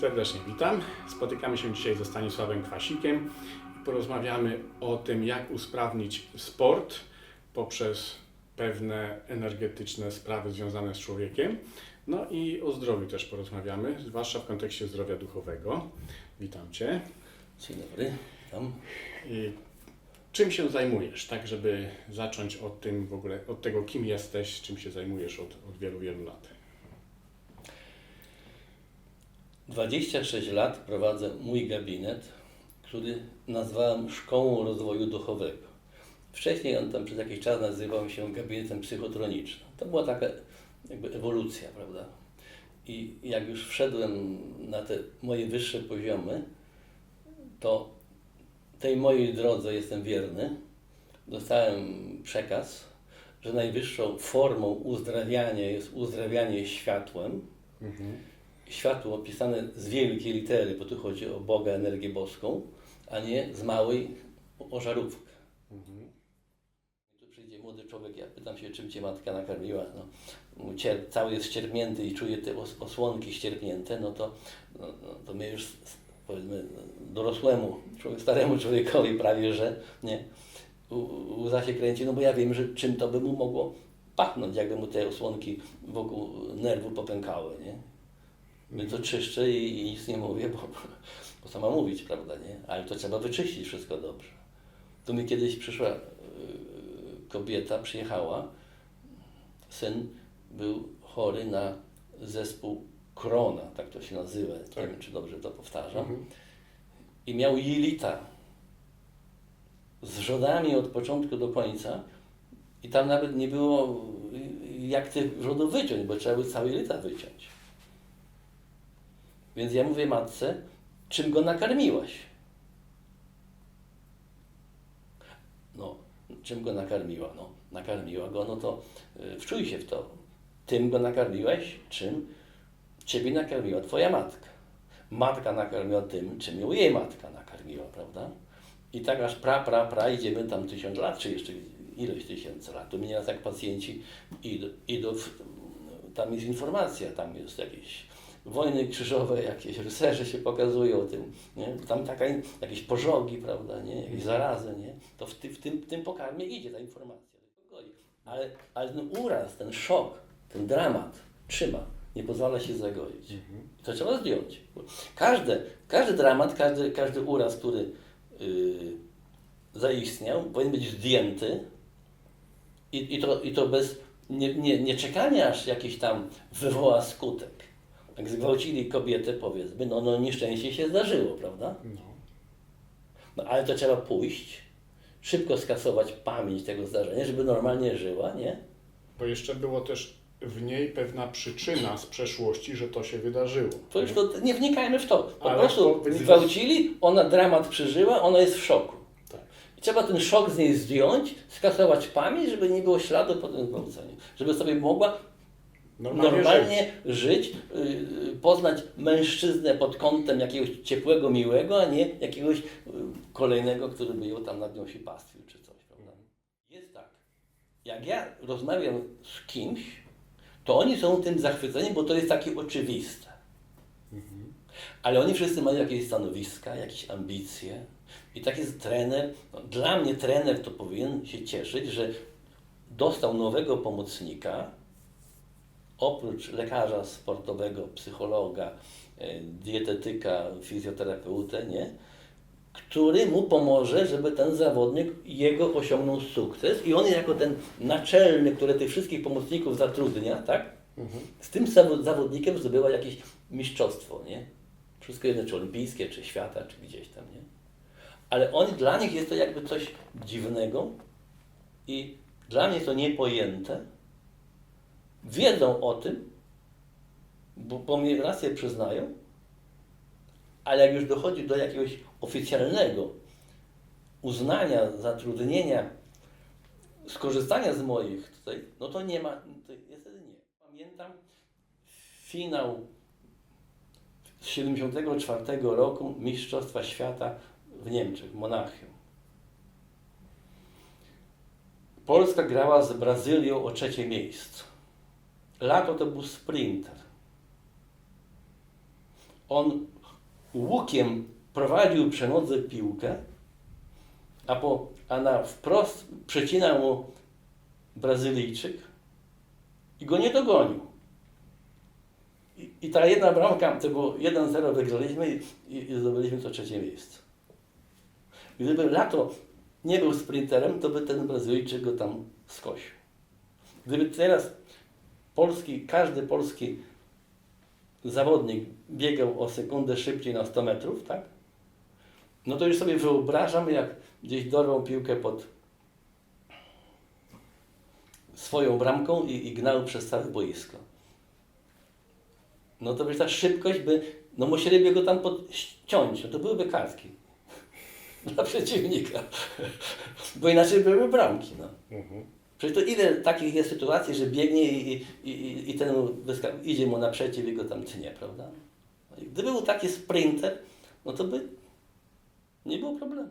Serdecznie witam. Spotykamy się dzisiaj ze Stanisławem Kwasikiem i porozmawiamy o tym, jak usprawnić sport poprzez pewne energetyczne sprawy związane z człowiekiem. No i o zdrowiu też porozmawiamy, zwłaszcza w kontekście zdrowia duchowego. Witam Cię. Dzień dobry, witam. I czym się zajmujesz, tak żeby zacząć od tym w ogóle, od tego, kim jesteś, czym się zajmujesz od, od wielu, wielu lat. 26 lat prowadzę mój gabinet, który nazwałem Szkołą Rozwoju Duchowego. Wcześniej on tam przez jakiś czas nazywał się gabinetem psychotronicznym. To była taka jakby ewolucja, prawda? I jak już wszedłem na te moje wyższe poziomy, to tej mojej drodze jestem wierny. Dostałem przekaz, że najwyższą formą uzdrawiania jest uzdrawianie światłem. Światło opisane z wielkiej litery, bo tu chodzi o Boga, energię boską, a nie z małej o żarówkę. Tu przyjdzie młody człowiek, ja pytam się, czym cię matka nakarmiła. No, cier, cały jest ścierpnięty i czuje te os, osłonki ścierpnięte, no to, no, no, to my już powiedzmy dorosłemu, człowiek, staremu człowiekowi prawie, że nie, łza się kręci, no bo ja wiem, że czym to by mu mogło pachnąć, jakby mu te osłonki wokół nerwu popękały, nie? My to czyszczę i, i nic nie mówię, bo, bo co ma mówić, prawda, nie? Ale to trzeba wyczyścić wszystko dobrze. Tu mi kiedyś przyszła y, kobieta, przyjechała, syn był chory na zespół Krona, tak to się nazywa, nie Tak. wiem, czy dobrze to powtarzam, Mhm. i miał jelita z wrzodami od początku do końca i tam nawet nie było y, jak tych wrzodów wyciąć, bo trzeba by całe jelita wyciąć. Więc ja mówię matce, czym go nakarmiłaś? No, czym go nakarmiła? No, nakarmiła go, no to y, wczuj się w to. Tym go nakarmiłeś, czym ciebie nakarmiła twoja matka. Matka nakarmiła tym, czym ją jej matka nakarmiła, prawda? I tak aż pra, pra, pra idziemy tam tysiąc lat, czy jeszcze ileś tysięcy lat. Tu mnie raz jak pacjenci idą, idą w, tam jest informacja, tam jest jakieś wojny krzyżowe, jakieś rycerze się pokazują tym, nie? tam taka, jakieś pożogi, prawda, nie? jakieś zarazy, nie? to w, ty, w, tym, w tym pokarmie idzie ta informacja. Ale, ale ten uraz, ten szok, ten dramat trzyma, nie pozwala się zagoić. I to trzeba zdjąć. Każdy, każdy dramat, każdy, każdy uraz, który yy, zaistniał, powinien być zdjęty i, i, to, i to bez nie, nie, nie czekania, aż jakiś tam wywoła skutek. Jak zgwałcili kobietę, powiedzmy, no, no nieszczęście się zdarzyło, prawda? No. No ale to trzeba pójść, szybko skasować pamięć tego zdarzenia, żeby normalnie żyła, nie? Bo jeszcze było też w niej pewna przyczyna z przeszłości, że to się wydarzyło. To już to, nie wnikajmy w to. Po Ale prostu to wynika- zgwałcili, ona dramat przeżyła, ona jest w szoku. Tak. I trzeba ten szok z niej zdjąć, skasować pamięć, żeby nie było śladu po tym zgwałceniu. Żeby sobie mogła Normalnie, normalnie żyć, yy, poznać mężczyznę pod kątem jakiegoś ciepłego, miłego, a nie jakiegoś yy, kolejnego, który by ją tam nad nią się pastwił czy coś. Prawda? Jest tak. Jak ja rozmawiam z kimś, to oni są tym zachwyceni, bo to jest takie oczywiste. Ale oni wszyscy mają jakieś stanowiska, jakieś ambicje. I tak jest trener. No, dla mnie trener to powinien się cieszyć, że dostał nowego pomocnika, oprócz lekarza sportowego, psychologa, e, dietetyka, fizjoterapeutę, nie? który mu pomoże, żeby ten zawodnik jego osiągnął sukces i on jako ten naczelny, który tych wszystkich pomocników zatrudnia, tak? Z tym zawo- zawodnikiem zdobyła jakieś mistrzostwo, nie? Wszystko jedno, czy olimpijskie, czy świata, czy gdzieś tam, nie? Ale oni, dla nich jest to jakby coś dziwnego i dla mnie jest to niepojęte. Wiedzą o tym, bo, bo mnie rację przyznają, ale jak już dochodzi do jakiegoś oficjalnego uznania, zatrudnienia, skorzystania z moich tutaj, no to nie ma, niestety nie. Pamiętam finał z 74 roku Mistrzostwa Świata w Niemczech, w Monachium. Polska grała z Brazylią o trzecie miejsce. Lato to był sprinter. on łukiem prowadził przenodze piłkę, a, po, a na wprost przecinał mu Brazylijczyk i go nie dogonił. I, i ta jedna bramka, to było 1-0 wygraliśmy i, i, zdobyliśmy to trzecie miejsce. Gdyby Lato nie był sprinterem, to by ten Brazylijczyk go tam skosił. Gdyby teraz polski, każdy polski zawodnik biegał o sekundę szybciej na 100 metrów, tak? No to już sobie wyobrażam, jak gdzieś dorwał piłkę pod swoją bramką i, i gnał przez całe boisko. No to by ta szybkość by, no musieliby go tam podciąć, no to byłyby kartki dla przeciwnika. Bo inaczej były bramki, no. Przecież to ile takich jest sytuacji, że biegnie i, i, i, ten idzie mu naprzeciw i go tam tnie, prawda? No Gdyby był taki sprinter, no to by nie było problemu.